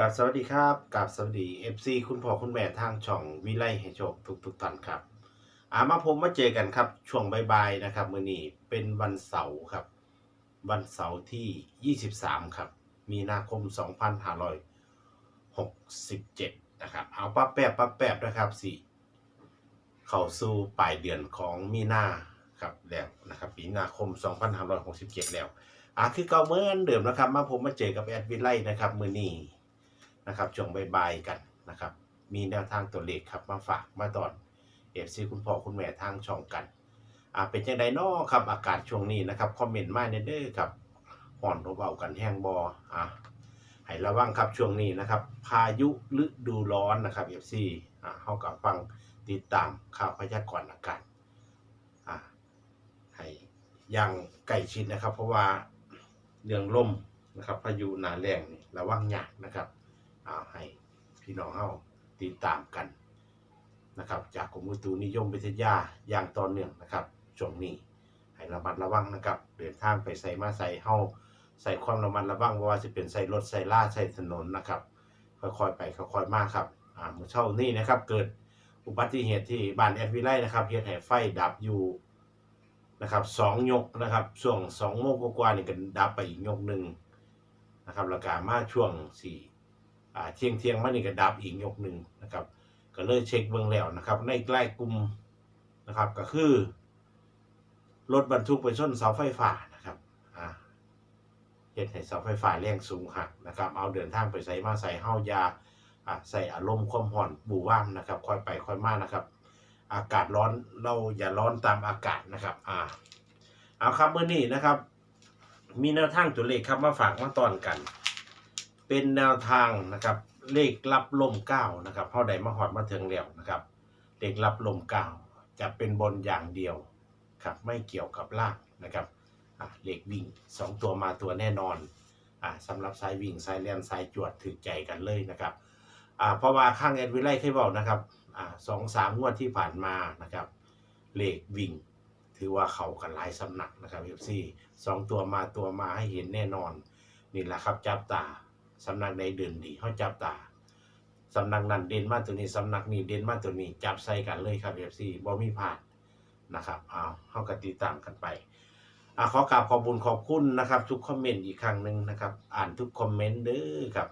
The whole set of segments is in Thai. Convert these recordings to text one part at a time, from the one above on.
กับสวัสดีครับกับสวัสดี FC คุณพ่อคุณแม่ทางช่องวิไลให้โชคทุกทุกท่านครับอามาผมมาเจอกันครับ ช่วงบ่ายๆนะครับมื้อนี้เป็นวันเสาร์ครับ วันเสาร์ที่ 23 ครับ มีนาคม 2567 นะครับ เอาปั๊บแป๊บปั๊บแป๊บนะครับสิเข้าสู่ปลายเดือนของมีนาครับแล้วนะครับปีมีนาคม 2567 แล้วอะคือเก่าเมื่อนเดิมนะครับ มาผมมาเจอกับแอดวิไลนะครับมือนี้ นะครับช่วงบ่ายๆกันนะครับ มีแนวทางตัวเลขครับมาฝากมาตอนเอฟซีคุณพ่อคุณแม่ทางช่องกันอ่าเป็นจังไดนอครับอากาศช่วงนี้นะครับคอมเมนต์มาเด้อครับห่อนเบากันแห้งบออะให้ระวังครับช่วงนี้นะครับ พายุฤดูร้อนนะครับเอฟซีอ่าเฮากับฟังติดตามข่าวพยากรณ์อากาศอ่าให้ยังใกล้ชิดนะครับ เพราะว่าเรื่องลมนะครับพายุหนาแรงนี่ระวังยากนะครับ เอาให้พี่น้องเฮาติดตามกันนะครับ จากกรมอุตุนิยมวิทยาอย่างต่อเนื่องนะครับช่วงนี้ให้ระมัดระวังนะครับเดินทางไปใส่มาใส่เฮาใส่ความระมัดระวังว่าจะเป็นใส่รถใส่ล่าใส่ถนนนะครับค่อยๆไปค่อยๆมาครับอ่าเมื่อเช้านี้นะครับเกิดอุบัติเหตุที่บ้านแอดวิไลนะครับเฮ็ดให้ไฟดับอยู่นะครับสองยกนะครับช่วงสองโมงกว่าๆนี่ก็ดับไปอีกยกหนึ่งนะครับแล้วก็มาช่วงสี่ เที่ยงเที่ยงมานี่ก็ดับอีกยกหนึ่งนะครับ ก็เลยเช็คเบื้องแล้วนะครับ ในใกล้กลุ่มนะครับก็คือ รถบรรทุกไปชนเสาไฟฟ้านะครับอ่าเหตุให้เสาไฟฟ้าแรงสูงหักนะครับ เอาเดินทางไปใส่มาใส่เฮายาอ่าใส่อารมณ์ความห่อนบูว่ามนะครับค่อยไปค่อยมานะครับ อากาศร้อนเราอย่าร้อนตามอากาศนะครับอ่าเอาครับเมื่อนี้นะครับ มีแนวทางตัวเลขครับมาฝากมาตอนกัน เป็นแนวทางนะครับ เลขรับลมเก้านะครับเท่าใดมาหอดมาถึงแล้วนะครับ เลขรับลมเก้าจะเป็นบนอย่างเดียวครับไม่เกี่ยวกับล่างนะครับอะเลขวิ่งสองตัวมาตัวแน่นอนอ่าสำหรับสายวิ่งสายเลียนสายจวดถึกใจกันเลยนะครับอ่าเพราะว่าข้างแอดวิไลเคยบอกนะครับอ่าสองสามงวดที่ผ่านมานะครับเลขวิ่ง ถือว่าเขากันหลายสำนักนะครับเอฟซีสองตัวมาตัวมาให้เห็นแน่นอน นี่แหละครับจับตา สำนักใดเดินดีเขาจับตาสำนักนั้นเด่นมาตัวนี้สำนักนี้เด่นมาตัวนี้จับใส่กันเลยครับเอฟซีบ่มีพลาดนะครับเอาเข้ากติตามกันไปอขอกราบขอบคุญขอบคุณนะครับ ทุกคอมเมนต์อีกครั้งหนึ่งนะครับ อ่านทุกคอมเมนต์เด้อครับ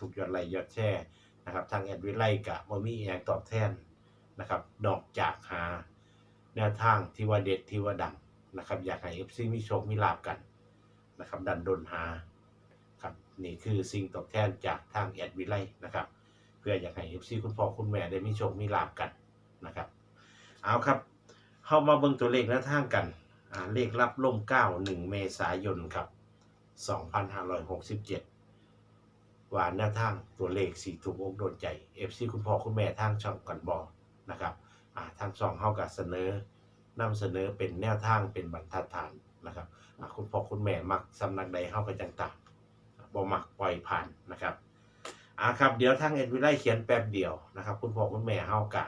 ทุกยอดไลค์ยอดแชร์นะครับ ทางแอดวิไลกะบ่มีอย่างตอบแทนนะครับนอกจากหาแนวทางที่ว่าเด็ดที่ว่าดังนะครับ อยากให้ FC มีโชคมีลาบกันนะครับ ดันดนหา นี่คือสิ่งตอบแทนจากทางแอดวิไลนะครับ เพื่ออยากให้ FC คุณพ่อคุณแม่ได้มีโชคมีลาบกันนะครับ เอาครับ เข้ามาเบิ่งตัวเลขแนวทางกันเลขรับล่ม9 1เมษายนครับ2567 ว่าแนวทางตัวเลขสีถูกอกโดนใจ FC คุณพ่อคุณแม่ทางช่องกันบอนะครับทางช่องเฮาก็เสนอนำเสนอเป็นแนวทางเป็นบรรทัดฐานนะครับคุณพ่อคุณแม่มักสำนักใดเฮาก็จังต่าม บ่มักปล่อยผ่านนะครับอ่าครับเดี๋ยวทางเอ็ดวิไลเขียนแป๊บเดียวนะครับ คุณพ่อคุณแม่เฮากะ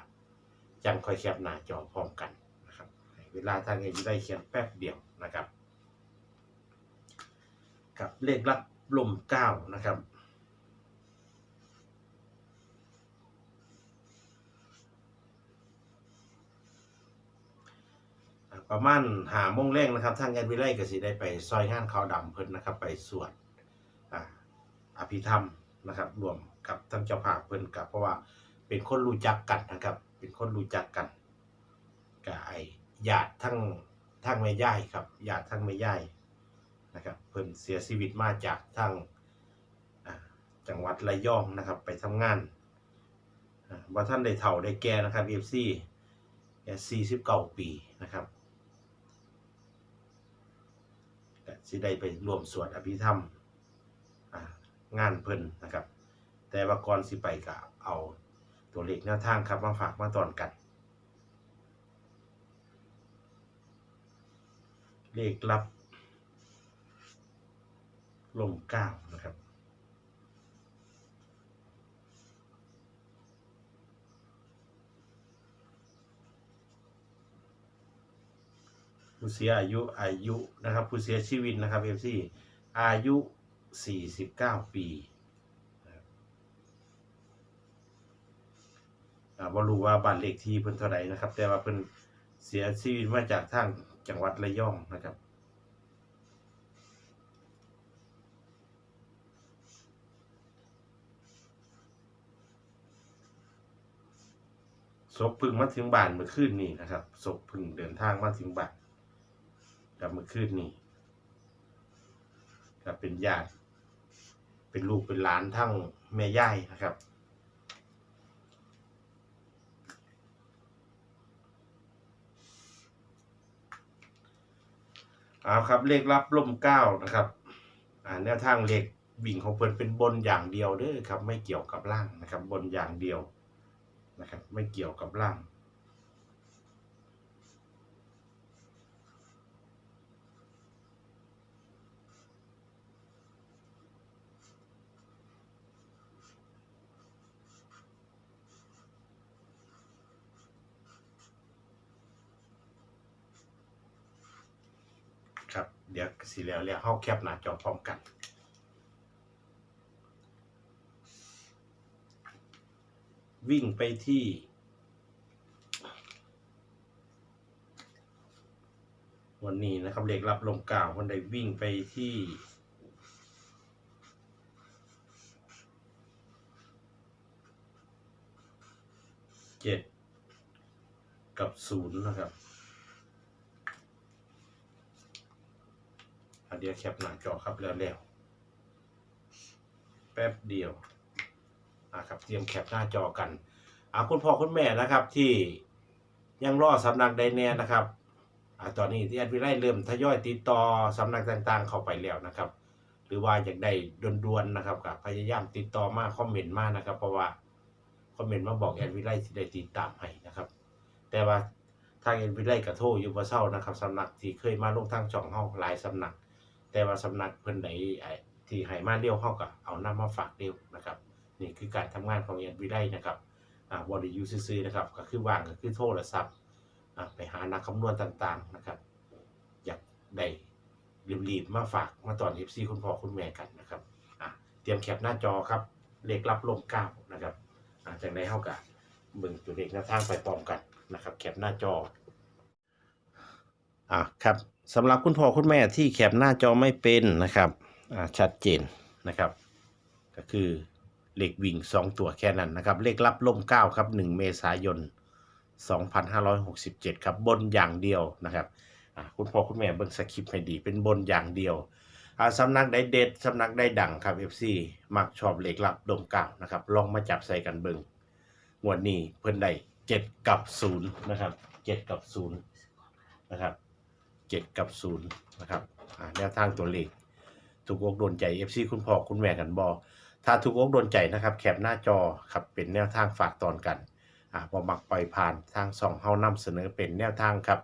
จังค่อยแคปหน้าจอพร้อมกันนะครับเวลาทางเอ็ดวิไลเขียนแป๊บเดียวนะครับ กับเลขลับลมเก้านะครับประมาณหาโมงแรงนะครับทางแอดวิไลก็สิได้ไปซอยงานขาวดำเพิ่นนะครับ ไปสวด อภิธรรมนะครับรวมกับท่านเจ้าภาพเพิ่นกับเพราะว่าเป็นคนรู้จักกันนะครับ เป็นคนรู้จักกันกับไอ้ญาติทั้งทั้งแม่ย่ายครับญาติทั้งแม่ย่ายนะครับเพิ่นเสียชีวิตมาจากทางจังหวัดระยองนะครับ ไปทำงานว่าท่านได้เฒ่าได้แก่นะครับ FC แก่49ปีนะครับสิได้ไปร่วมสวดอภิธรรม งานเพิ่นนะครับ แต่ว่าก่อนสิไปก็เอาตัวเลขแนวทางครับมาฝากมาตอนกัน เลขลับ ลมเก้านะครับผู้เสียอายุอายุนะครับผู้เสียชีวิตนะครับเอฟซีอายุ 49 ปีนะครับอ่ารู้ว่าบ้านเลขที่เพิ่นเท่าใดนะครับ แต่ว่าเพิ่นเสียชีวิตมาจากทางจังหวัดระยองนะครับศพเพึ่งมาถึงบ้านเมื่อคืนนี้นะครับศพเพึ่งเดินทางมาถึงบ้านกับเมื่อคืนนี้กับเป็นญาติ เป็นลูกเป็นหลานทั้งแม่ย่ายนะครับเอาครับเลขรับล่มเก้านะครับอ่าแนวทางเลขวิ่งของเพิ่นเป็นบนอย่างเดียวเด้อครับ ไม่เกี่ยวกับล่างนะครับ บนอย่างเดียวนะครับ ไม่เกี่ยวกับล่าง ครับ เดี๋ยวสิแล้วแล้วเฮาแคปหน้าจอพร้อมกัน วิ่งไปที่วันนี้นะครับเลขรับลมกล่าววันใดวิ่งไปที่เจ็ดกับศูนย์นะครับอะ เดี๋ยวแคปหน้าจอครับแล้วแล้วแป๊บเดียวอะครับเตรียมแคปหน้าจอกันอะคุณพ่อคุณแม่นะครับที่ยังรอสำนักใดแน่นะครับอะตอนนี้ที่แอดวิไลเริ่มทยอยติดต่อสำนักต่างๆ เข้าไปแล้วนะครับ หรือว่าอยากได้ด่วนๆนะครับกับพยายามติดต่อมาคอมเมนต์มานะครับ เพราะว่าคอมเมนต์มาบอกแอดวิไลที่ได้ติดตามให้นะครับ แต่ว่าทางแอดวิไลกับโทรอยู่บ่เศร้านะครับสำนักที่เคยมาลงทางช่องเฮาหลายสำนัก แต่ว่าสำนักเพิ่นใดไอ้ที่ให้มาเดียวเฮาก็เอานำมาฝากเดียวนะครับ นี่คือการทำงานของแอดวิไลนะครับอ่าบ่ได้อยู่ซื่อนะครับ ก็คือว่างก็คือโทรศัพท์อ่าไปหานักคำนวณต่างๆนะครับ อยากได้รีบๆมาฝากมาตอน FC คุณพ่อคุณแม่กันนะครับอะเตรียมแคปหน้าจอครับเลขรับลมเก้านะครับอ่าจากในเฮากับเบิ่งตัวเลขหน้าทางไปพร้อมกันนะครับ แคปหน้าจออ่าครับ สำหรับคุณพ่อคุณแม่ที่แคปหน้าจอไม่เป็นนะครับชัดเจนนะครับ ก็คือเลขวิ่ง 2 ตัวแค่นั้นนะครับ เลขรับล่ม9ครับ 1 เมษายน 2567 ครับ บนอย่างเดียวนะครับคุณพ่อคุณแม่เบิ่งสคริปต์ให้ดี เป็นบนอย่างเดียวสำนักใดเด็ดสำนักใดดังครับ FC มักชอบเลขลับดมเก่านะครับ ลองมาจับใส่กันเบิงงวดนี้เพิ่อนได้เจ็ดกับศูนย์นะครับเจ็ดกับศูนย์นะครับ เจ็ดกับศูนย์นะครับแนวทางตัวเลข ถูกอกโดนใจ FC คุณพ่อคุณแม่กันบอถ้าถูกอกโดนใจนะครับแคปหน้าจอครับเป็นแนวทางฝากตอนกันอ่าพอมักปล่อยผ่านทางสองเฮานำเสนอเป็นแนวทางครับ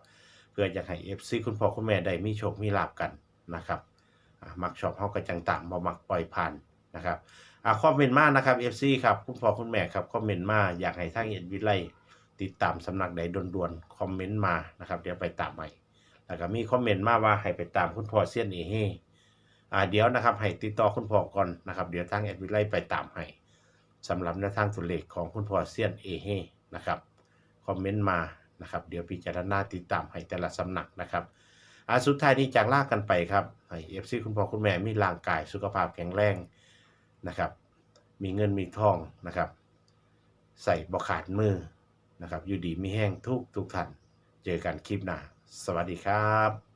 เพื่ออยากให้ FC คุณพ่อคุณแม่ได้มีโชคมีลาบกันนะครับอ่ามักชอบเฮาก็จังต่ามบ่มักปล่อยผ่านนะครับอ่าคอมเมนต์มานะครับ FC ครับคุณพ่อคุณแม่ครับคอมเมนต์มาอยากให้ทางเอ็นวิไลติดตามสำนักใดด่วนๆคอมเมนต์มานะครับ เดี๋ยวไปตามใหม่ แล้วก็มีคอมเมนต์มาว่าให้ไปตามคุณพ่อเซียนเอเฮอ่าเดี๋ยวนะครับให้ติดต่อคุณพ่อก่อนนะครับ เดี๋ยวทางเอ็นวิไลไปตามให้สำหรับแนวทางตัวเลขของคุณพ่อเซียนเอเฮนะครับคอมเมนต์มานะครับ เดี๋ยวพิจารณาติดตามให้แต่ละสำนักนะครับอาสุดท้ายนี้จากลากกันไปครับให้เอฟซีคุณพ่อคุณแม่มีร่างกายสุขภาพแข็งแรงนะครับ มีเงินมีทองนะครับ ใส่บอขาดมือนะครับ อยู่ดีมีแห้งทุกทุกท่าน เจอกันคลิปหน้า สวัสดีครับ